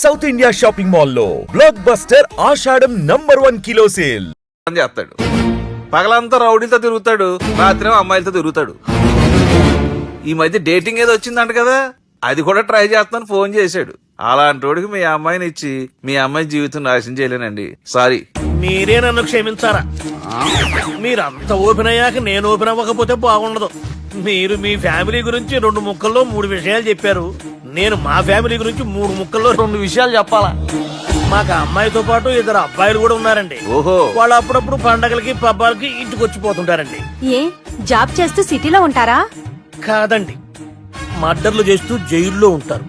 South India shopping మాల్లో blockbuster ఆషాఢం number one kilo sale. అని చేస్తాడు. పగలంతా రౌడీలతో తిరుగుతాడు రాత్రి అమ్మాయిలతో తిరుగుతాడు. ఈ మధ్య డేటింగ్ ఏదో వచ్చిందంట కదా? అది కూడా ట్రై చేస్తాను ఫోన్ చేశాడు. అలాంటి వాడికి మీ అమ్మాయిని ఇచ్చి మీ అమ్మాయి జీవితం నాశనం చేయలేనండి. సారీ. మీరే నన్ను క్షమించారా? మీరంత ఓపెన్ అయ్యాక నేను ఓపెన్ అవ్వకపోతే బాగుండదు. మీరు మీ ఫ్యామిలీ గురించి రెండు ముక్కల్లో మూడు విషయాలు చెప్పారు. నేను మా ఫ్యామిలీ గురించి మూడు ముక్కల్లో రెండు విషయాలు చెప్పాలా? మాకు అమ్మాయితో పాటు ఇద్దరు అబ్బాయిలు కూడా ఉన్నారండి. ఓహో. వాళ్ళు అప్పుడప్పుడు పండగలకి పబ్బాలకి ఇంటికి వచ్చిపోతుంటారండి ఏ జాబ్ చేస్తూ సిటీలో ఉంటారా? కాదండి. మర్డర్లు చేస్తూ జైల్లో ఉంటారు.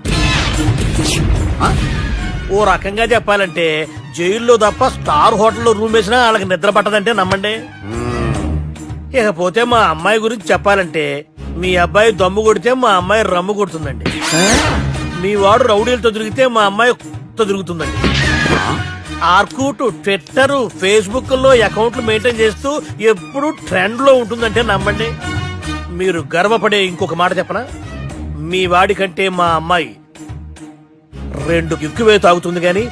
ఓ రకంగా చెప్పాలంటే జైల్లో తప్ప స్టార్ హోటల్లో రూమ్ వేసినా వాళ్ళకి నిద్ర పట్టదంటే నమ్మండి. ఇకపోతే మా అమ్మాయి గురించి చెప్పాలంటే మీ అబ్బాయి దమ్ము కొడితే మా అమ్మాయి రమ్ము కొడుతుందండి. మీ వాడు రౌడీలతో తిరిగితే మా అమ్మాయి తో తిరుగుతుందండి. ఆర్కూట్ ట్విట్టర్ ఫేస్బుక్లో అకౌంట్లు మెయింటైన్ చేస్తూ ఎప్పుడు ట్రెండ్లో ఉంటుందంటే నమ్మండి. మీరు గర్వపడే ఇంకొక మాట చెప్పనా? మీ వాడి కంటే మా అమ్మాయి రెండు ఎక్కువే తాగుతుంది గాని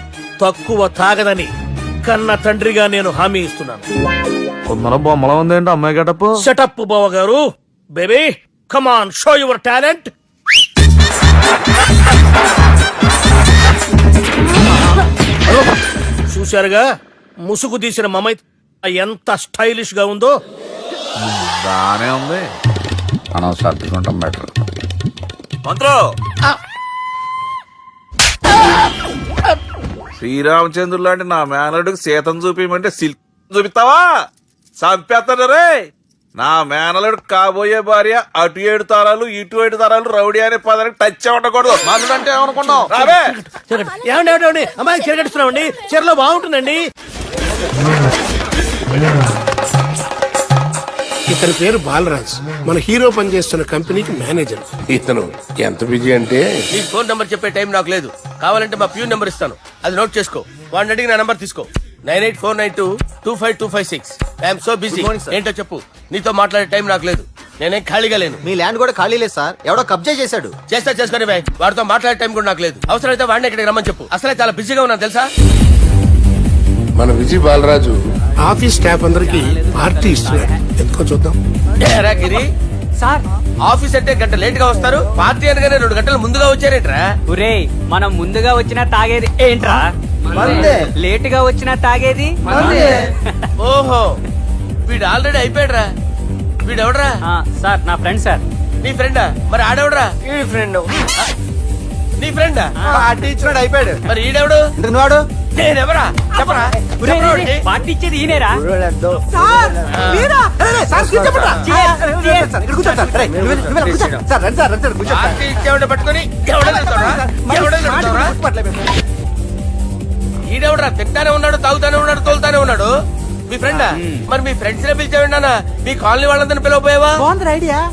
తక్కువ తాగదని కన్న తండ్రిగా నేను హామీ ఇస్తున్నాను. కొందరు బొమ్మలా ఉందేంటి అమ్మాయి గడపు సెటప్ బావ గారు baby come on show your talent చూశారుగా? ముసుగు తీసిన మమై ఎంత స్టైలిష్గా ఉందో. బానే ఉంది. మనం సర్దుకుంటాం బెటర్. మంత్రో! శ్రీరామచంద్రుడు లాంటి నా మేనరుడికి సీతను చూపించమంటే సిల్క్ చూపిస్తావా? చంపేస్తాడు రే! నా మేనలుడు కాబోయే భార్య అటు ఏడు తరాలు ఇటు ఏడు తరాలు రౌడీ అనే పదానికి టచ్ ఉండకూడదు. మనుడు అంటే ఏమనుకున్నావు రావే తిరగండి. ఏమండి ఏమండి, ఏమండి? అమ్మాయి చిరగడుస్తున్నామండి చీరలో బాగుంటుందండి. ఇతని పేరు బాలరాజ్. మన హీరో పనిచేస్తున్న కంపెనీకి మేనేజర్. ఇతను ఎంత బిజీ అంటే? నీ ఫోన్ నంబర్ చెప్పే టైం నాకు లేదు. కావాలంటే మా ప్యూన్ నంబర్ ఇస్తాను. అది నోట్ చేసుకో. వాడిని అడిగి నా నంబర్ తీసుకో. Nine eight four nine two two five two five six. I'm so busy. ఏంటో చెప్పు. నీతో మాట్లాడే టైం నాకు లేదు. నేనేం ఖాళీగా లేను. మీ ల్యాండ్ కూడా ఖాళీ లేదు సార్. ఎవడో కబ్జా చేశాడు. చేస్తా చేసుకుని బాయ్ వాడితో మాట్లాడే టైం కూడా నాకు లేదు. అవసరమైతే వాడిని ఇక్కడికి రమ్మని చెప్పు. అసలే చాలా బిజీగా ఉన్నాను తెలుసా? మన విజయ్ బాలరాజు. ఆఫీస్ స్టాఫ్ అందరికి పార్టీ ఇస్తున్నాడు ఎందుకో చూద్దాం. ఏరా గిరి? సార్. ఆఫీస్ అంటే గంట లేట్గా వస్తారు. పార్టీ అనగానే రెండు గంటలు ముందుగా వచ్చారేంట్రా? ఒరే మనం ముందుగా వచ్చినా తాగేది ఏంట్రా? లేట్గా వచ్చినా తాగేది? ఓహో. వీడు ఆల్రెడీ అయిపోయాడురా. వీడు ఎవడరా ఆ, సార్ నా ఫ్రెండ్ సార్. నీ ఫ్రెండా మరి ఆడెవడరా? ఈ ఫ్రెండ్ నీ ఫ్రెండా పార్టీ ఇచ్చినాడు అయిపోయాడు. మరి ఈడెవడు? ఇంతకు నువ్వాడు నేనెవరా? చెప్పరా? ఒరే, చెప్పరా ఒరే, ఒరే, పార్టీ ఇచ్చేది ఈయనేరా? పార్టీ ఇచ్చేవాడు పట్టుకొని ఎవడో? ఎవడో? ఈడెవడరా? తింటానే ఉన్నాడు తాగుతానే ఉన్నాడు తోలుతానే ఉన్నాడు? మీ ఫ్రెండా మరి మీ ఫ్రెండ్స్ నే పిలిచేవాడినా మీ కాలనీ వాళ్ళందరినీ పిలవపోయావా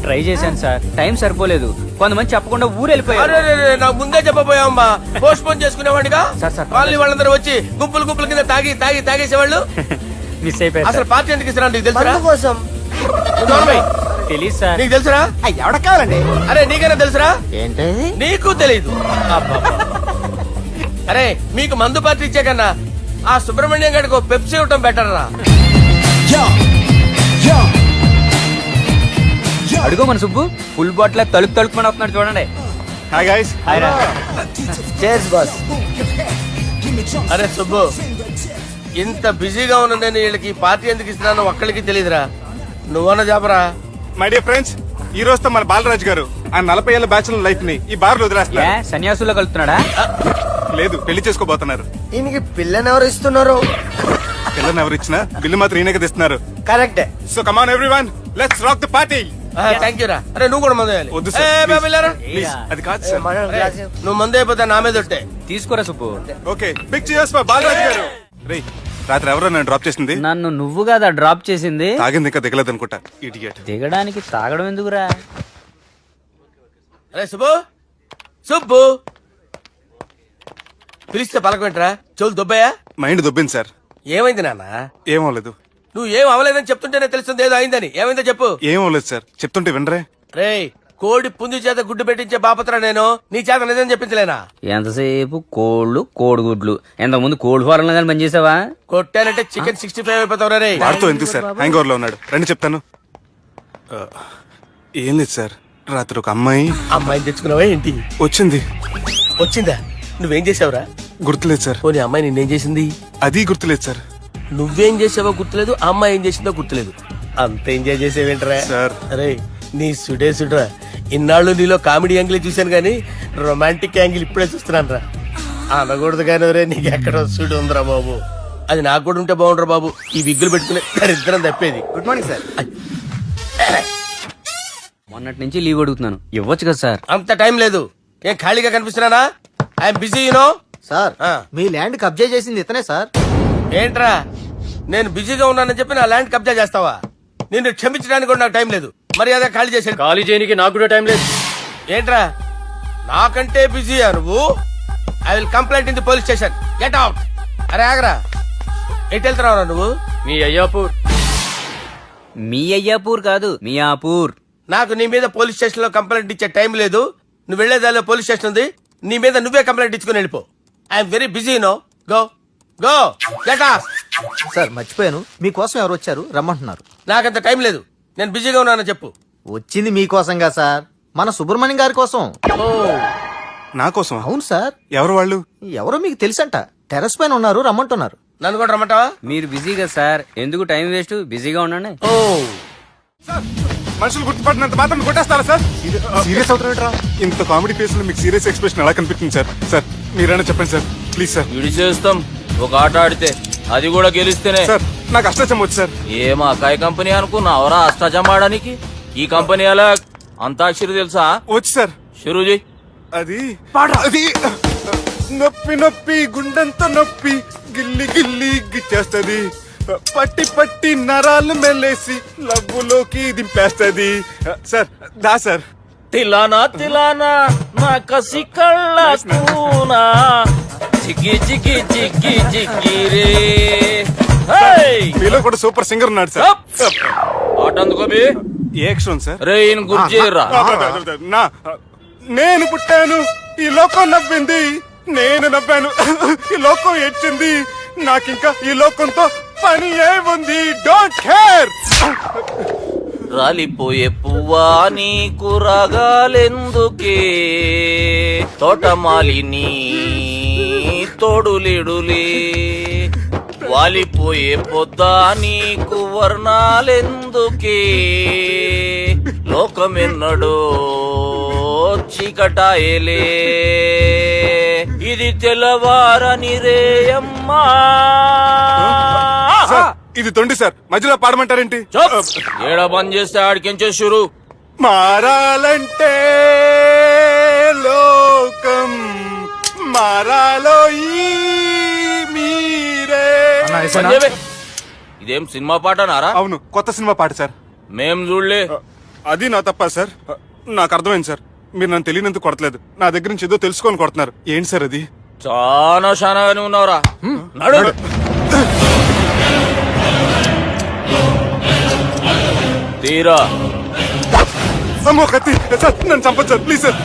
ట్రై చేశాను సార్. టైం సరిపోలేదు. కొంతమంది చెప్పకుండా ఊరు వెళ్ళిపోయారు. అరే నాకు ముందే చెప్పపోయావమ్మా పోస్ట్ పోన్ చేసుకునేవాడిగా సార్, సార్, కాలనీ వాళ్ళందరూ వచ్చి గుంపులు గుంపుల కింద తాగి తాగి తాగేసేవాళ్ళు? మిస్ అయిపోయారు అసలు సార్. పార్టీ ఎందుకు ఇస్తున్నా నీకు తెలుసురా? కోసం. తెలీదు సార్. నీకు తెలుసురా? ఎవడ కావాలండి? అరే నీకైనా తెలుసురా? ఏంటి నీకు తెలీదు. అబ్బబ్బా. అరే మీకు మందు పార్టీ ఇచ్చే కన్నా ఆ సుబ్రహ్మణ్యం గడికి పెప్సీ ఇవ్వటం బెటర్ రా. అడుగు మన సుబ్బు ఫుల్ బాటిల్ తలుపు తలుపుమని వస్తున్నాడు చూడండి. హాయ్ గైస్ హాయ్ రా. బాస్ అరే సుబ్బు ఇంత బిజీగా ఉన్న నేను వీళ్ళకి ఈ పార్టీ ఎందుకు ఇస్తున్నానో ఒక్కడికి తెలియదురా నువ్వన్న చెప్పరా మై డియర్ ఫ్రెండ్స్ ఈ రోజుతో మన బాలరాజు గారు ఆ నలభై ఏళ్ళ బ్యాచులర్ లైఫ్ని ఈ బార్లో ఏ వదిలేస్తున్నారు సన్యాసుల్లో కలుపుతున్నాడా? లేదు పెళ్ళి చేసుకోబోతున్నారు. ఈయనకి పిల్లని ఎవరు ఇస్తున్నారు? పిల్లని ఎవరు ఇచ్చినా బిల్లు మాత్రం ఈయనకి తెస్తున్నారు. కరెక్టే. So come on everyone let's rock the party thank you రా. అరే నువ్వు కూడా మందు వేయాలి. వద్దు అది కాదు సార్ నువ్వు మందు అయిపోతే నా మీద ఒట్టే. తీసుకోరా Subbu. Okay big cheers for Balaraju garu. రేయ్ రాత్రి ఎవరో నన్ను డ్రాప్ చేసింది? నన్ను నువ్వు కదా డ్రాప్ చేసింది? తాగింది ఇంకా దిగలేదు అనుకుంటా. ఇడియట్ దిగడానికి తాగడం ఎందుకురా? అరే సుబ్బు. సుబ్బు. పిలిస్తే పలకమేంట్రా చెవులు దుబ్బయ్యా మైండ్ దొబ్బింది సార్. ఏమైంది నాన్న? ఏమో లేదు నువ్వు ఏం అవ్వలేదని చెప్తుంటేనే తెలుస్తుంది ఏదో అయిందని. ఏమైందో చెప్పు. ఏమో లేదు సార్. చెప్తుంటే వినరే. రేయ్ కోడి పుంజు చేత గుడ్డు పెట్టించే బాపత్ర నేను. నీ చేత నిజం చెప్పించలేనా? ఎంతసేపు కోళ్ళు కోడిగుడ్లు? ఎంతకుముందు కోడి ఫారంలో కానీ పనిచేసావా? కొట్టానంటే చికెన్ సిక్స్టీ ఫైవ్ అయిపోతావు రే వాడుతూ ఎందుకు సార్? హ్యాంగ్లో ఉన్నాడు. రండి చెప్తాను. ఆ, ఏం లేదు సార్? రాత్రి ఒక అమ్మాయి అమ్మాయిని తెచ్చుకున్నావా ఏంటి? వచ్చింది. వచ్చిందా? నువ్వేం చేసావురా గుర్తులేదు సార్. పోనీ అమ్మాయి నిన్నేం చేసింది? అది గుర్తులేదు సార్. నువ్వేం చేసావో గుర్తులేదు ఆ అమ్మాయి ఏం చేసిందో గుర్తులేదు. అంత ఎంజాయ్ చేసేవేంట్రా? సార్. అరే నీ సుడే సుడ్రా. ఇన్నాళ్ళు నీలో కామెడీ యాంగిల్ చూశాను కానీ రొమాంటిక్ యాంగిల్ ఇప్పుడే చూస్తున్నాను రా. అనకూడదు కానీ రే నీకు ఎక్కడ సుడు ఉందిరా బాబు. అది నాకు కూడా ఉంటే బాగుండ్రా బాబు. ఈ విగ్గులు పెట్టుకునే దరిద్రం తప్పేది. గుడ్ మార్నింగ్ సార్ మొన్నటి నుంచి లీవ్ అడుగుతున్నాను. ఇవ్వచ్చు కదా సార్. అంత టైం లేదు. ఏం ఖాళీగా కనిపిస్తున్నానా? I'm busy you know sir ఆ. మీ ల్యాండ్ కబ్జా చేసింది ఇతనే సార్. ఏంట్రా? నేను బిజీగా ఉన్నానని చెప్పి నా ల్యాండ్ కబ్జా చేస్తావా? నిన్ను క్షమించడానికి కూడా నాకు టైం లేదు. మరి అదే ఖాళీ చేసాడు ఖాళీ చేయడానికి నాకు కూడా టైం లేదు. ఏంట్రా? నాకంటే బిజీయా నువ్వు? I will complaint in the police station. Get out. అరే ఆగరా. ఎటు వెళ్తున్నావురా నువ్వు? మీ అయ్యాపూర్. మీ అయ్యాపూర్ కాదు మియాపూర్ నాకు నీ మీద పోలీస్ స్టేషన్లో కంప్లైంట్ ఇచ్చే టైం లేదు. నువ్వు వెళ్ళేదాలో పోలీస్ స్టేషన్ ఉంది. నీ మీద నువ్వే కంప్లైంట్ ఇచ్చుకుని వెళ్ళిపో. I'm very busy no go go get off sir మర్చిపోయాను. మీకోసం ఎవరు వచ్చారు? రమ్మంటున్నారు. నాకంత టైం లేదు. నేను బిజీగా ఉన్నానని చెప్పు. వచ్చింది మీకోసంగా సార్. మన సుబ్రహ్మణ్యం గారి కోసం. ఓ. నా కోసం? అవును సార్. ఎవరు వాళ్ళు? ఎవరో మీకు తెలుసంట. టెర్రస్ పైన ఉన్నారు రమ్మంటున్నారు. నన్ను కూడా రమ్మంటావా? మీరు బిజీ కదా సార్. ఎందుకు టైం వేస్ట్? బిజీగా ఉండండి. ఓ. మనుషులు గుర్తుపడినంత మాత్రం కొట్టేస్తారా సార్? సీరియస్ అవుతారా ఇంత కామెడీ ఫేస్లో మీకు సీరియస్ ఎక్స్ప్రెషన్ ఎలా కనిపిస్తుంది సార్? సార్ మీరైనా చెప్పండి సార్. Please sir. విడి చేస్తాం. ఒక ఆట ఆడితే అది కూడా గెలిస్తేనే. సార్ నాకు అష్టచం వచ్చు సార్. ఏం అకాయ కంపెనీ అనుకున్నావరా అష్టజం ఆడడానికి? ఈ కంపెనీ అలా అంతాక్షరి తెలుసా? వచ్చు సార్. షురూ చేయి అది అది నొప్పి నొప్పి గుండెంత నొప్పి గిల్లి గిల్లి గిచ్చేస్తది. పట్టి పట్టి నరాలు మెల్లేసి లవ్వులోకి దింపేస్తది. సార్ దా సార్. తిలానా తిలానా నా కసి కళ్ళ కూనా? జిగి జిగి జిగి జిగి రే! మీలో కూడా సూపర్ సింగర్ ఉన్నాడు సార్. ఆట అందుకోబి ఏ సార్. రే ఈయన నా నేను పుట్టాను ఈ లోకం నవ్వింది నేను నవ్వాను ఈ లోకం ఏడ్చింది నాకింకా ఈ లోకంతో పని ఏముంది డోంట్ కేర్ రాలిపోయే పువ్వా నీకు రాగాలెందుకే? తోటమాలిని తోడులిడులే. వాలిపోయే పొద్దా నీకు వర్ణాలెందుకే? లోకమెన్నడో చీకటాయలే. ఇది తెల్లవారని రేయమ్మా సార్ ఇది తొండి సార్. మధ్యలో పాడమంటారేంటి? ఏడా బంద్ చేస్తే ఆడికించే షురు మారాలంటే లోకం మారాలో ఈ మీరే. సంజయ్, ఇదేం సినిమా పాట నారా అవును కొత్త సినిమా పాట సార్. మేం చూడలే. అది నా తప్ప సార్. నాకు అర్థమైంది సార్. మీరు నన్ను తెలియనందుకు కొడతలేదు. నా దగ్గర నుంచి ఏదో తెలుసుకొని కొడుతున్నారు. ఏంటి సార్ అది? చాలా శానాగానే ఉన్నావురా. నడు. తీరా. అమ్మో కత్తి. సార్ నన్ను చంపదు సార్. Please sir.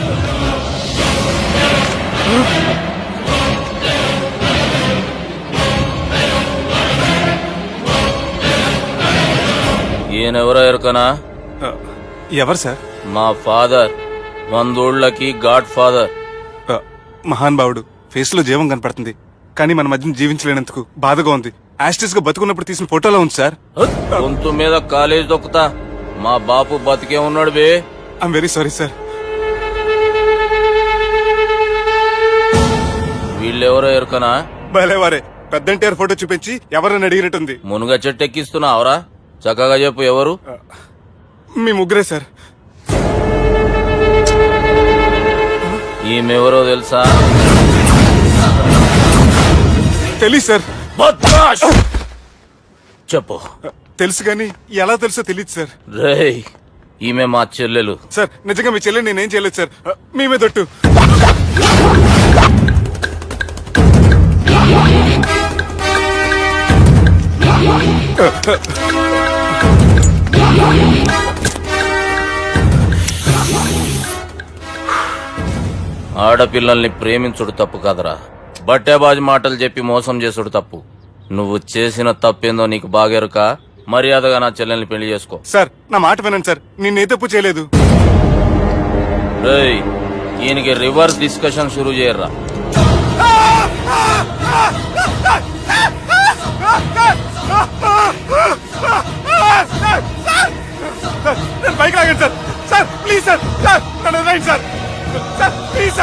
ఈయనెవరో ఎరకనా? ఎవరు సార్? మా ఫాదర్. వందోళ్ళకి God father. మహాన్ భావుడు ఫేస్లో జీవం కనపడుతుంది. కానీ మన మధ్యన జీవించలేనందుకు బాధగా ఉంది. యాస్టిస్గా బతుకున్నప్పుడు తీసిన ఫోటోలో ఉంది సార్. గొంతు మీద కాలేజ్ దొక్కుతా. మా బాపు బతికే ఉన్నాడు బే. ఐఎమ్ వెరీ సారీ సార్ వీళ్ళెవరో ఎరకనా? భలే వారే. పెద్ద ఎన్టీఆర్ ఫోటో చూపించి ఎవరని అడిగినట్టుంది. మునుగ చెట్టు ఎక్కిస్తున్నావురా? చక్కగా చెప్పు ఎవరు? మీ ముగ్గురే సార్. ఈమెవరో తెలుసా? తెలియదు సార్. బద్మాష్! చెప్పు. తెలుసు కానీ ఎలా తెలుసో తెలియదు సార్. రేయ్ ఈమె మా చెల్లెలు. సార్ నిజంగా మీ చెల్లెని నేనేం చేయలేదు సార్. మీ మీద ఒట్టు. ఆడపిల్లల్ని ప్రేమించుడు తప్పు కదరా. బట్టేబాజు మాటలు చెప్పి మోసం చేసుడు తప్పు. నువ్వు చేసిన తప్పేందో నీకు బాగెరుక మర్యాదగా నా చెల్లెల్ని పెళ్ళి చేసుకో. సార్ నా మాట వినండి సార్. నేనే తప్పు చేయలేదు. రేయ్ ఈయనకి రివర్స్ డిస్కషన్ షురూ చేయర్రా. లాగండి sir. Sir please sir. Sir నన్ను సార్. Sir please!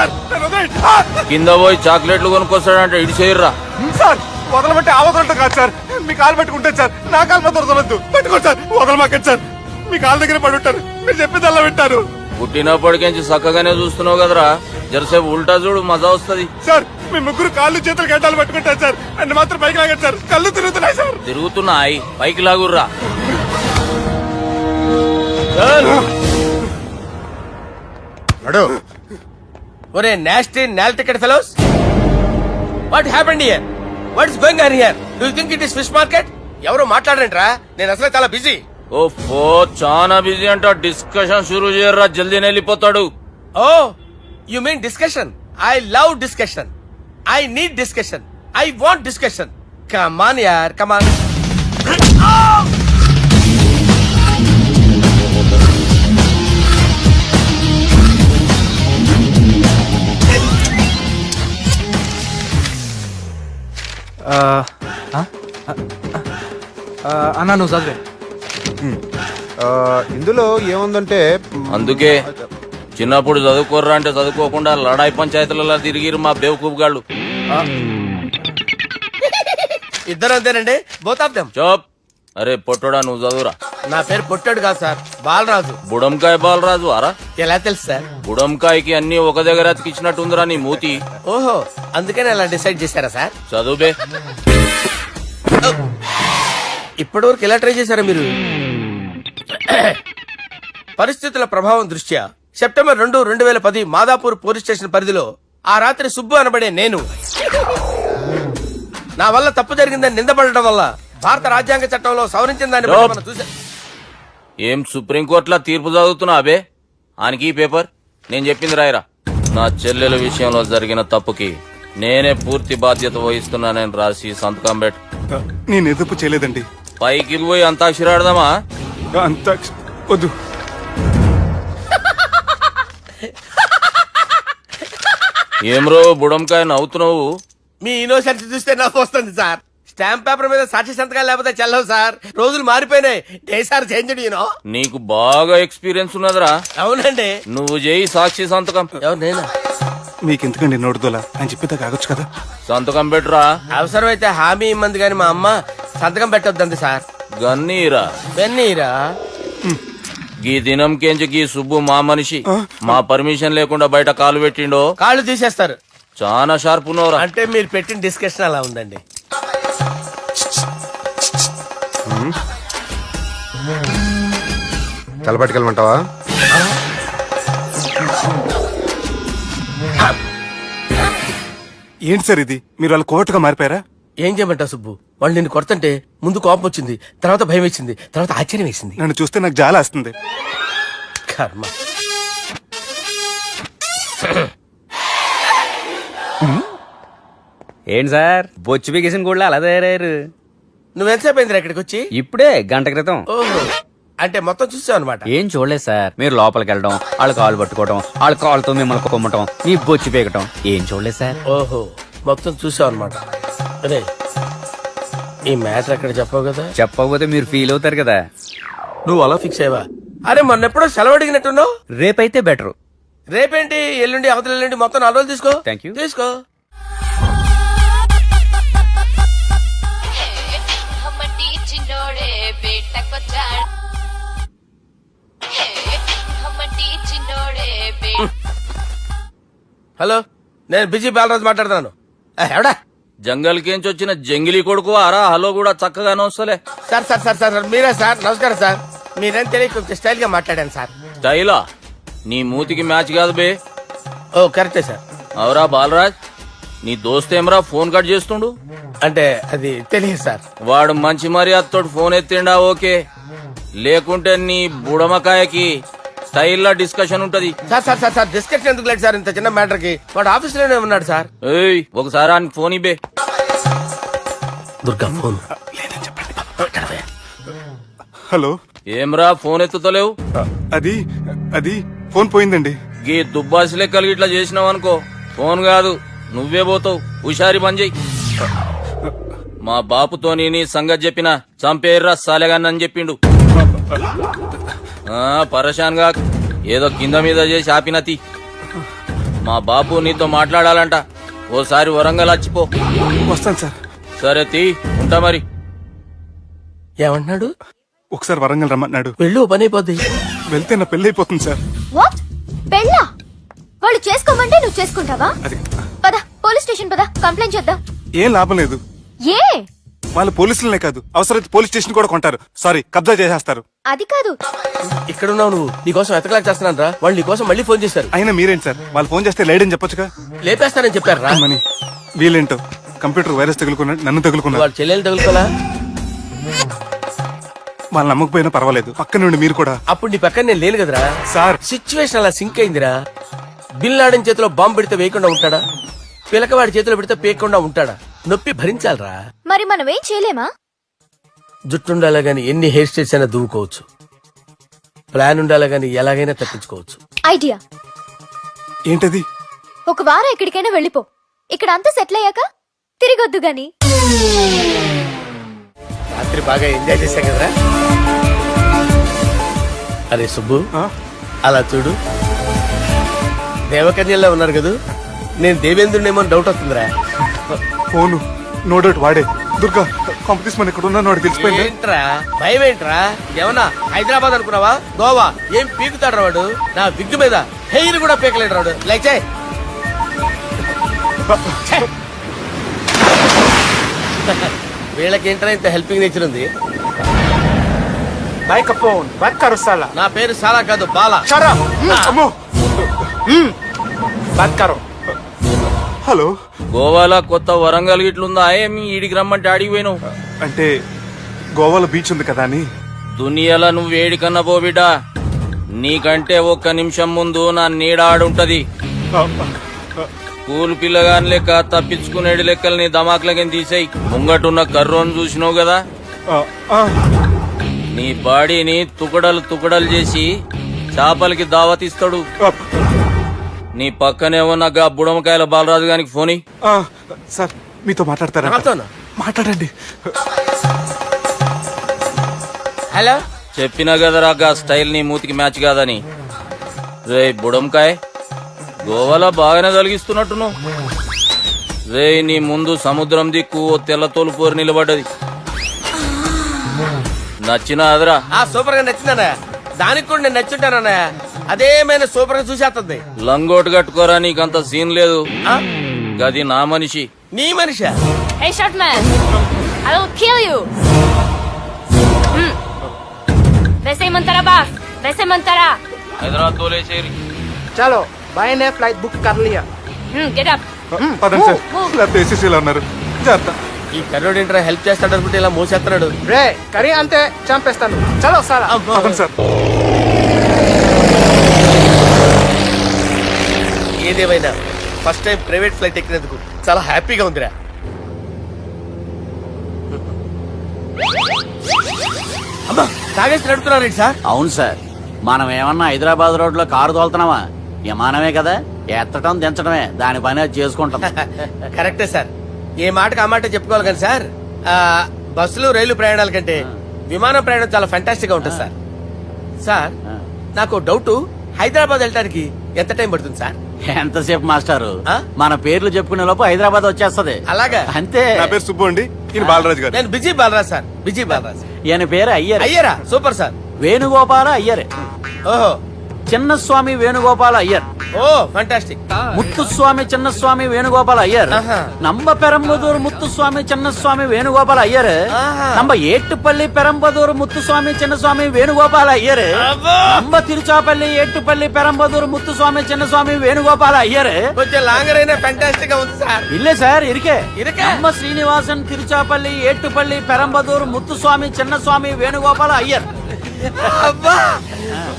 కింద పోయి చాక్లెట్లు కొనుక్కొస్తాడంటే ఇడి చేయర్రా సార్ వదలబట్టి ఆ వదలటం కాదు సార్. మీ కాలు పట్టుకుంటే సార్ నా కాలు మాత్రం వదలొద్దు. పట్టుకోండి సార్ వదలమాకండి సార్. మీ కాలు దగ్గర పడి ఉంటారు. మీరు చెప్పేది అలా వింటారు. పుట్టినప్పటికేంచి చక్కగానే చూస్తున్నావు కదరా. జరసేపు ఉల్టా చూడు మజా వస్తది. సార్ మీ ముగ్గురు కాళ్ళు చేతులు గడ్డాలు పట్టుకుంటారు సార్. నన్ను మాత్రం బైక్ లాగండి సార్. కళ్ళు తిరుగుతున్నాయి సార్. తిరుగుతున్నాయి. పైకి లాగుర్రా. నడు ఒరే nasty Naal ticket fellows what happened here what is going on here do think it is fish market ఎవరు మాట్లాడంట్రా నేను అసలే చాలా బిజీ ఓఫో చాలా బిజీ అంట. డిస్కషన్ షురూ చేయర్రా. జల్దీ వెళ్ళిపోతాడు ఓ you mean discussion I love discussion I need discussion I want discussion come on యార్ కమాన్ అన్నా నువ్వు చదివే ఇందులో ఏముందంటే అందుకే చిన్నప్పుడు చదువుకోర్రా అంటే చదువుకోకుండా లడాయి పంచాయతీలలో తిరిగిరు మా బేవకూపు గాళ్ళు. ఇద్దరు అంతేనండి బోత్ ఆఫ్ దెమ్ చోప్. అరే పొట్టోడా నువ్వు చదువురా. నా పేరు పొట్టాడు కాదు సార్ బాలరాజు. బుడంకాయ బాలరాజు అరా ఎలా తెలుసు సార్? బుడంకాయకి అన్ని ఒక దగ్గర అతికిచ్చినట్టుందిరా నీ మూతి. ఓహో అందుకని అలా డిసైడ్ చేశారా సార్? చదువుబే. ఇప్పటి వరకు ఎలా ట్రై చేశారా మీరు? పరిస్థితుల ప్రభావం దృష్ట్యా సెప్టెంబర్ రెండు రెండు వేల పది మాదాపూర్ పోలీస్ స్టేషన్ పరిధిలో ఆ రాత్రి సుబ్బు అనబడే నేను. నా వల్ల తప్పు జరిగిందని నిందపడటం వల్ల భారత రాజ్యాంగ చట్టంలో సవరించిన దాన్ని చూసా ఏం సుప్రీంకోర్టులో తీర్పు చదువుతున్నా అబే? ఆనికి ఈ పేపర్? నేను చెప్పింది రాయరా. నా చెల్లెల విషయంలో జరిగిన తప్పుకి నేనే పూర్తి బాధ్యత వహిస్తున్నానని రాసి సంతకం పెట్టు. నేను ఎదుపు చేయలేదండి. పైకి పోయి అంతాక్షరాడదామా అంత వద్దు. ఏమ్రో బుడంకాయ నవ్వుతున్నావు? మీ ఇన్నోసెన్స్ చూస్తే నాకు వస్తుంది సార్. స్టాంప్ పేపర్ మీద సాక్షి సంతకాలు లేకపోతే చెల్లవు సార్. రోజులు మారిపోయినాయి. డే సార్ చేంజ్ యూనో నీకు బాగా ఎక్స్పీరియన్స్ ఉన్నదిరా. అవునండి. నువ్వు చేయి సాక్షి సంతకం. ఎవరు నేనా? మీకు ఎందుకండి నోడుదోలా అని చెప్పేదా కాగొచ్చు కదా. సంతకం పెట్టురా. అవసరమైతే హామీ ఇమ్మంది కానీ మా అమ్మ సంతకం పెట్టొద్దండి సార్. గన్నీరా? వెన్నీరా గీ దినం కేంచి గీ సుబ్బు మా మనిషి. మా పర్మిషన్ లేకుండా బయట కాలు పెట్టిండో? కాళ్ళు తీసేస్తారు. చాలా షార్ప్ ఉన్నవరా అంటే మీరు పెట్టిన డిస్కషన్ అలా ఉందండి. తలపట్టుకెళ్ళమంటావా ఏంటి సార్ ఇది? మీరు వాళ్ళు కోర్టుగా మారిపోయారా? ఏం చేయమంటావు సుబ్బు? వాళ్ళు నిన్ను కొడుతుంటే ముందు కోపం వచ్చింది తర్వాత భయం వేసింది తర్వాత ఆశ్చర్యం వేసింది. నన్ను చూస్తే నాకు జాల వస్తుంది. కర్మ. ఏంటి సార్? బొచ్చు బిగేసిన కూడా అలా తయారయ్యారు. నువ్వెంతసేపు అయిందిరా ఇక్కడికి వచ్చి ఇప్పుడే గంట క్రితం. ఓహో. అంటే మొత్తం చూసావు అనమాట ఏం చూడలేదు సార్. మీరు లోపలికి వెళ్ళడం వాళ్ళ కాలు పట్టుకోవడం వాళ్ళ కాళ్ళతో మిమ్మల్ని కొమ్మటం మీ బొచ్చు పీకటం. ఏం చూడలేదు సార్. ఓహో. మొత్తం చూసావు అనమాట అరే ఈ మ్యాటర్ అక్కడ చెప్పావు కదా? చెప్పకపోతే మీరు ఫీల్ అవుతారు కదా. నువ్వు అలా ఫిక్స్ అయ్యవా? అరే మొన్నెప్పుడో సెలవు అడిగినట్టున్నావు? రేపైతే బెటర్ రేపేంటి? ఎల్లుండి అవతల ఎల్లుండి మొత్తం నాలుగు రోజులు తీసుకో. Thank you. తీసుకో. హలో నేను బిజీ బాలరాజు మాట్లాడుతున్నాను. ఎవడా? జంగల్ కేంచి వచ్చిన జంగిలీ కొడుకు అరా హలో కూడా చక్కగానే వస్తలే సార్ సార్ సార్ సార్ మీరే సార్? నమస్కారం సార్. మీరేం తెలియక స్టైల్గా మాట్లాడాను సార్. స్టైలా? నీ మూతికి మ్యాచ్ కాదు బే. ఓ కరెక్టే సార్. అవరా బాలరాజ్ నీ దోస్త్ ఏమరా ఫోన్ కట్ చేస్తుండు? అంటే అది తెలియదు సార్. వాడు మంచి మర్యాదతో ఫోన్ ఎత్తిండా ఓకే. లేకుంటే నీ బుడమకాయకి స్టైల్లో డిస్కషన్ ఉంటది. Sir sir sir sir discussion ఎందుకు లేదు సార్? ఇంత చిన్న మ్యాటర్కి. వాడు ఆఫీస్లోనే ఉన్నాడు సార్. ఏయ్ ఒకసారి ఆయనకి ఫోన్ ఇబ్బే దుర్గా ఫోన్ హలో. ఏమ్రా ఫోన్ ఎత్తుతలేవు? అది అది ఫోన్ పోయిందండి. గీ దుబ్బాసి లెక్కలు ఇట్లా చేసినావు అనుకో. ఫోన్ కాదు నువ్వే పోతావు. హుషారి పని చెయ్యి మా బాపుతోని నీ సంగతి చెప్పిన చంపేర్రా సాలెగాన్ని చెప్పిండు. ఆ పరేషాన్గా ఏదో కింద మీద చేసి ఆపినతి మా బాపు నీతో మాట్లాడాలంట. ఓసారి వరంగల్ వచ్చిపో వస్తాను సార్. సరే తీ ఉంటా మరి. ఏమంటున్నాడు? ఒకసారి వరంగల్ రమ్మన్నాడు. వెళ్ళు ఓ పని అయిపోద్ది. వెళ్తే నా పెళ్ళి అయిపోతుంది సార్. వాట్? పెళ్ళా? వాళ్ళు చేసుకోమంటే నువ్వు చేసుకుంటావా? అది పద పోలీస్ స్టేషన్ పద కంప్లైంట్ చేద్దాం. ఏం లాభం లేదు. ఏ? వాళ్ళు పోలీసులనే కాదు. అవసరమైతే పోలీస్ స్టేషన్ కూడా కొంటారు. సారీ కబ్జా చేసేస్తారు. అది కాదు. ఇక్కడ ఉన్నావు నువ్వు నీకోసం ఎతకలేక చేస్తున్నాను రా. వాళ్ళు నీకోసం మళ్ళీ ఫోన్ చేశారు. అయినా మీరేంటి సార్? వాళ్ళు ఫోన్ చేస్తే లేడని చెప్పొచ్చుగా? లేపేస్తానని చెప్పారు రా. మని వీళ్ళేంటో కంప్యూటర్ వైరస్ తగులుకున్నాడు నన్ను తగులుకున్నాడు. వాళ్ళ చెల్లెలు తగులుకోలా? వాళ్ళు నమ్మకపోయినా పర్వాలేదు. పక్క నుండి మీరు కూడా. అప్పుడు నీ పక్కన నేను లేను కదరా. సార్. సిచ్యువేషన్ అలా సింక్ అయిందిరా. బిల్ లాడన్ చేతిలో బాంబు పెడితే వేయకుండా ఉంటాడా? పిలకవాడి చేతిలో పెడితే పేయకుండా ఉంటాడా? నొప్పి భరించాలరా. మరి మనం ఏం చేయలేమా? జుట్టు ఉండాలా గాని ఎన్ని హెయిర్ స్టైల్స్ అయినా దువ్వుకోవచ్చు. ప్లాన్ ఉండాలా గాని ఎలాగైనా తప్పించుకోవచ్చు. ఐడియా. ఏంటది? ఒక వారం ఎక్కడికైనా వెళ్ళిపో. ఇక్కడ అంతా సెటిల్ అయ్యాక తిరిగొద్దు గాని. రాత్రి బాగా ఎంజాయ్ చేశాం కదరా? అరే సుబ్బు ఆ? అలా చూడు. దేవకన్యల్లో ఉన్నారు కదూ? నేను దేవేంద్రునేమో డౌట్ వస్తుందిరా. ఫోను నో డౌట్ వాడే. దుర్గా కాంపిటీస్ మన ఇక్కడ ఉన్నాను వాడు తెలిసిపోయింది. ఏంట్రా? భయం ఏంట్రా? ఏమన్నా హైదరాబాద్ అనుకున్నావా? గోవా? ఏం పీకుతాడు వాడు? నా విగ్గు మీద హెయిర్ కూడా పీకలేడు రాడు లైక్ చేయి. వీళ్ళకి ఏంట్రా ఇంత హెల్పింగ్ నేచర్ ఉంది? లైక్ ఫోన్ బ్యాక్ కరుస్తాలా నా పేరు సాలా కాదు బాలా. అమ్మో బాత్ కరో హలో. గోవాలో కొత్త వరంగల్ గిట్లుందా? ఏమి ఈడికి రమ్మంటే అడిగి పోయినావు. అంటే గోవాలో బీచ్ ఉంది కదా అని. దునియాలో నువ్వు వేడికన్నా పో బిడ్డా. నీకంటే ఒక్క నిమిషం ముందు నా నీడ ఆడుంటది. స్కూల్ పిల్లగాని లెక్క తప్పించుకునేడు లెక్కలు నీ దమాకులకి తీసేయి. ముంగటున్న కర్రోని చూసినావు కదా? నీ బాడీని తుకడలు తుకడలు చేసి చేపలకి దావతిస్తాడు. నీ పక్కనే ఉన్న గా బుడమకాయల బాలరాజు గానికి ఫోని ఆ, సార్ మీతో మాట్లాడతారా? మాట్లాడండి. హలో? చెప్పినా కదరా గా స్టైల్ నీ మూతికి మ్యాచ్ కాదని. రే బుడంకాయ్ గోవాలో బాగానే తొలగిస్తున్నట్టు నువ్వు. రే నీ ముందు సముద్రం దిక్కు ఓ తెల్ల తోలుపోరు నిలబడ్డది. నచ్చిన అదరా. ఆ సూపర్గా నచ్చిందన్నా దానికి కూడా నేను నచ్చుంటానన్నా అదేమైనా సూపర్గా చూసేస్తుంది లంగోటు కట్టుకోరా నీకంత సీన్ లేదు? గది నా మనిషి. నీ మనిషా? Hey, short man! I will kill you! Hmm. Hyderabad తోలేసేరి get up పదండి సార్. లేకపోతే ఏసీసీలో ఉన్నారు. జాగ్రత్త. ఈ కర్రోడు ఏంట్రా హెల్ప్ చేస్తాడు అనుకుంటే ఇలా మోసేస్తున్నాడు రే కరీ అంతే చంపేస్తాను. పదండి సార్. ఏదేమైనా. ఫస్ట్ టైం ప్రైవేట్ ఫ్లైట్ ఎక్కినందుకు చాలా హ్యాపీగా ఉందిరా. అమ్మా తాగేసి నడుపుతున్నారు సార్? అవును సార్. మనం ఏమన్నా హైదరాబాద్ రోడ్లో కారు తోలుతున్నామా? విమానమే కదా. ఎత్తటం దించడమే దాని పని అది చేసుకుంటాం. కరెక్టే సార్. ఏ మాటకు ఆ మాట చెప్పుకోవాలి కానీ సార్ బస్సులు రైలు ప్రయాణాల కంటే విమానం ప్రయాణం చాలా ఫంటాస్టిక్గా ఉంటుంది సార్. సార్ నాకు డౌట్ హైదరాబాద్ వెళ్ళడానికి ఎంత టైం పడుతుంది సార్? ఎంతసేపు మాస్టారు? ఆ? మన పేర్లు చెప్పుకునే లోపు హైదరాబాద్ వచ్చేస్తది. అలాగా? అంతే. నా పేరు సుబ్బు అండి. ఈయన బాలరాజు గారు. నేను busy Balaraj sir. Busy Balaraj ఈయన పేరు అయ్యర్. అయ్యారా సూపర్ సార్. వేణుగోపాల అయ్యర్. ఓహో. చిన్నస్వామి వేణుగోపాల అయ్యర్. ఓ ఫంటాస్టిక్ ముత్తుస్వామి చిన్నస్వామి వేణుగోపాల అయ్యర్. నంబ పెరంబదూరు ముత్తుస్వామి చిన్నస్వామి వేణుగోపాల అయ్యర్. నంబ ఏట్టుపల్లి పెరంబదూరు ముత్తుస్వామి చిన్నస్వామి వేణుగోపాల అయ్యర్! నంబ తిరుచాపల్లి ఏట్టుపల్లి పెరంబదూరు ముత్తుస్వామి చిన్నస్వామి వేణుగోపాల అయ్యర్. కొంచెం లాంగర్ అయినా ఫంటాస్టిక్గా ఉంది సార్. ఇల్లే సార్ ఇరికే. ఇరికే? నంబ శ్రీనివాసన్ తిరుచాపల్లి ఏట్టుపల్లి పెరంబదూరు ముత్తుస్వామి చిన్నస్వామి వేణుగోపాల అయ్యర్. అబ్బా!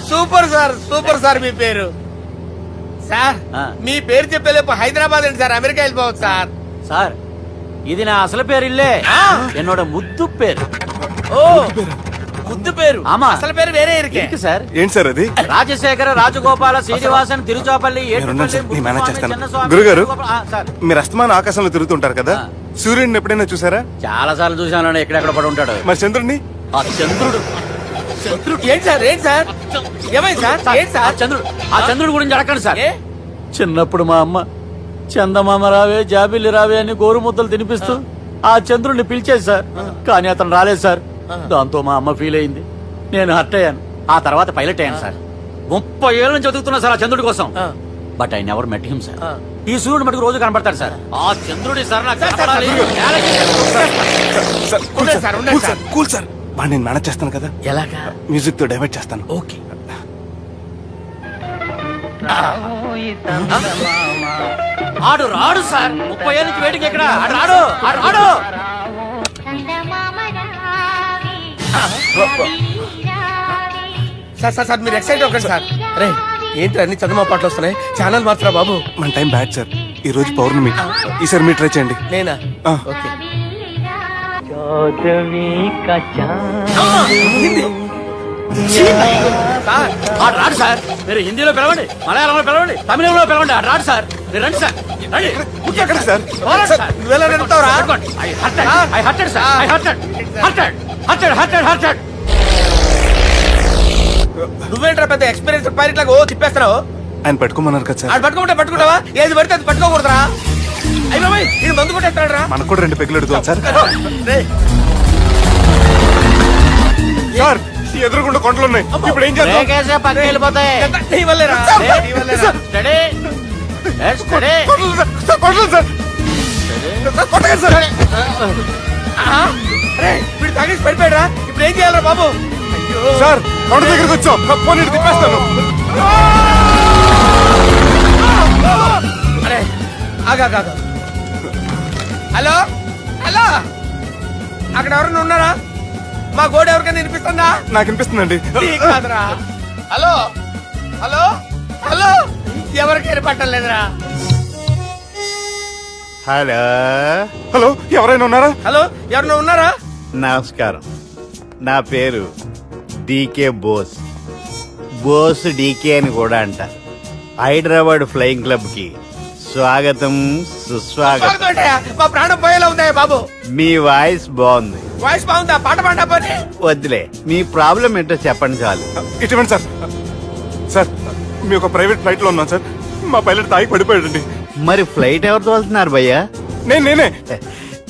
సూపర్ సార్ సూపర్ సార్ మీ పేరు. సార్ మీ పేరు చెప్పేలేపు హైదరాబాద్ అండి సార్ అమెరికా వెళ్ళిపోవచ్చు సార్. సార్ ఇది నా అసలు పేరు ఇల్లే. ఎన్నోడ ముద్దు పేరు. ఓ ముద్దు పేరు. ఆమా. అసలు పేరు వేరే ఇరికి. సార్? ఏంటి సార్ అది? రాజశేఖర రాజగోపాల శ్రీనివాసన్ తిరుచాపల్లి గురుగారు మీరు అస్తమాన ఆకాశంలో తిరుగుతుంటారు కదా? సూర్యుడిని ఎప్పుడైనా చూసారా? చాలా సార్లు చూసాను ఎక్కడెక్కడ పడి ఉంటాడు. మరి చంద్రుడిని ఆ చంద్రుడు. ఏంటి సార్ ఏంటి సార్ ఏమైంది సార్ ఏంటి ఆ సార్ చంద్రుడు ఆ చంద్రుడు గురించి అడగండి సార్? చిన్నప్పుడు మా అమ్మ చందమామ రావే జాబిల్లి రావే అని గోరుముద్దలు తినిపిస్తూ ఆ చంద్రుడిని పిలిచేది సార్ కానీ అతను రాలేదు సార్ దాంతో మా అమ్మ ఫీల్ అయింది నేను హర్ట్ అయ్యాను ఆ తర్వాత పైలట్ అయ్యాను సార్ ముప్పై ఏళ్ళ నుంచి చదువుతున్నా సార్ ఆ చంద్రుడి కోసం. But I never met him sir. ఈ సూర్యుడు మటుకు రోజు కనబడతాడు సార్ ఆ చంద్రుడి సార్ నాకు వాడిని నేను మేనేజ్ చేస్తాను కదా? ఎలాగా? మ్యూజిక్తో డైవర్ట్ చేస్తాను. ఓకే. ఆడు రాడు సార్. ముప్పై ఏళ్ళ నుంచి వేటికి ఎక్కడ ఆడు రాడు. ఆడు రాడు. సార్ సార్ సార్ మీరు ఎక్సైట్ అవ్వకండి సార్. రే ఏంటి అన్ని చదువు పాటలు వస్తున్నాయి? ఛానల్ మార్చరా బాబు. మన టైం బ్యాడ్ సార్ ఈ రోజు పౌర్ణమి. ఈసారి మీరు ట్రై చేయండి. నేనా. ఓకే. సార్ ఆడు రాడు సార్ మీరు హిందీలో పిలవండి మలయాళంలో పిలవండి తమిళంలో పిలవండి ఆడు రాడు సార్ మీరు రండి సార్ రండి ఎక్కడ సార్. Hurted, hurted, hurted. నువ్వేంట్రా పెద్ద ఎక్స్పీరియన్స్ పైలట్ లాగా ఓ తిప్పేస్తున్నావు ఆయన పెట్టుకోమన్నారు కదా సార్ ఆడు పట్టుకుంటే పట్టుకుంటావా ఏది పడితే అది పట్టుకోకూడదురా అయ్యి బాబాయ్ ఇది మందు కొట్టేస్తాడు రా మనకు కూడా రెండు పెగ్గులు అడుగుతాం సార్. సార్ ఈ ఎదురుగుండా కొండలు ఉన్నాయి. ఇప్పుడు ఏం చేద్దాం? వేస్తే పక్కకి వెళ్ళిపోతాయి. నీ వల్లేరా? నీ వల్లేరా. Yes, steady. కొండలు సార్ కొండలు సార్. కొట్టకండి సార్. ఆహా. రే వీడు తాగేసి ఇప్పుడు ఏం చేయాలరా బాబు? అయ్యో. సార్ కొండ దగ్గరికి వచ్చాం. పోనీ తిప్పేస్తాను. అరే ఆగా ఆగా. హలో? హలో? అక్కడ ఎవరైనా ఉన్నారా? మా గోడ ఎవరికైనా వినిపిస్తుందా? నాకు అనిపిస్తుందండి నీకు కాదురా. హలో? హలో? హలో? ఎవరికైనా పట్టలేదురా హలో? హలో ఎవరైనా ఉన్నారా? హలో? ఎవరైనా ఉన్నారా? నమస్కారం. నా పేరు డీకే బోస్. బోస్ డీకే అని కూడా అంటారు హైదరాబాద్ ఫ్లయింగ్ క్లబ్కి స్వాగతం సుస్వాగతం. స్వాగతం మా ప్రాణం పోయేలా ఉందా బాబు. మీ వాయిస్ బాగుంది. వాయిస్ బాగుందా? పాట పాడా పోనీ. వద్దులే మీ ప్రాబ్లం ఏంటో చెప్పండి చాలు. ఇటువంటి సార్. సార్ మీ ఒక ప్రైవేట్ ఫ్లైట్లో ఉన్నాం సార్. మా పైలట్ తాగి పడిపోయాడండి. మరి ఫ్లైట్ ఎవరు తోలుతున్నారు భయ్యా? నేను నేనే.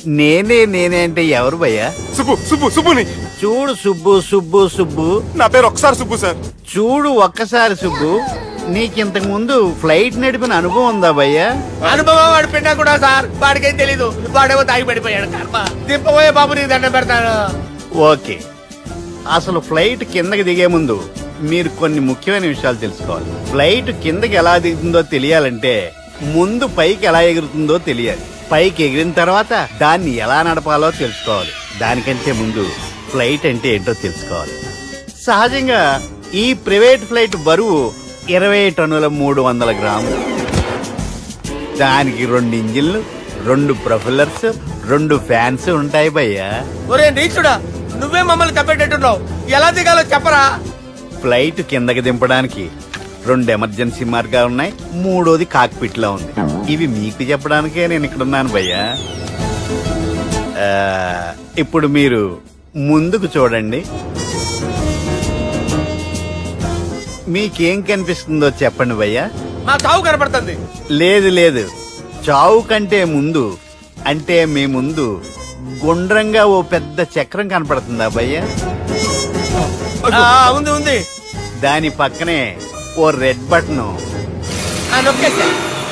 నేనే నేనే అంటే ఎవరు భయ్యా? సుబ్బు సుబ్బు సుబ్బుని. చూడు సుబ్బు సుబ్బు సుబ్బు. నా పేరు ఒకసారి సుబ్బు సార్. చూడు ఒక్కసారి సుబ్బు. నీకింతకు ముందు ఫ్లైట్ నడిపిన అనుభవం ఉందా భయ్యా? అనుభవం వాడు పిన్నా కూడా సార్ వాడికేం తెలీదు. వాడేమో తాగి పడిపోయాడు కర్మ. దింపబోయే బాబు నీకు దండం పెడతాను. ఓకే. అసలు ఫ్లైట్ కిందకి దిగే ముందు మీరు కొన్ని ముఖ్యమైన విషయాలు తెలుసుకోవాలి. ఫ్లైట్ కిందకి ఎలా దిగుతుందో తెలియాలంటే ముందు పైకి ఎలా ఎగురుతుందో తెలియాలి. పైకి ఎగిరిన తర్వాత దాన్ని ఎలా నడపాలో తెలుసుకోవాలి. దానికంటే ముందు ఫ్లైట్ అంటే ఏంటో తెలుసుకోవాలి. సహజంగా ఈ ప్రైవేట్ ఫ్లైట్ బరువు ఇరవై టన్నుల మూడు వందల గ్రాములు. దానికి రెండు ఇంజిన్లు రెండు ప్రొఫెల్లర్స్ రెండు ఫ్యాన్స్ ఉంటాయి భయ్యా. ఒరే నీచుడా నువ్వే మమ్మల్ని తప్పేటట్టున్నావు ఎలా దిగాలో చెప్పరా? ఫ్లైట్ కిందకి దింపడానికి రెండు ఎమర్జెన్సీ మార్గాలు ఉన్నాయి మూడోది కాక్పిట్లో ఉంది. ఇవి మీకు చెప్పడానికే నేను ఇక్కడ ఉన్నాను భయ్యా. ఇప్పుడు మీరు ముందుకు చూడండి. మీకేం కనిపిస్తుందో చెప్పండి భయ్యా. మా చావు కనపడుతుంది. లేదు లేదు. చావు కంటే ముందు అంటే మీ ముందు గుండ్రంగా ఓ పెద్ద చక్రం కనపడుతుందా భయ్యా? ఆ, ఉంది ఉంది. దాని పక్కనే ఓ రెడ్ బటన్. ఆ, నొక్కేసా?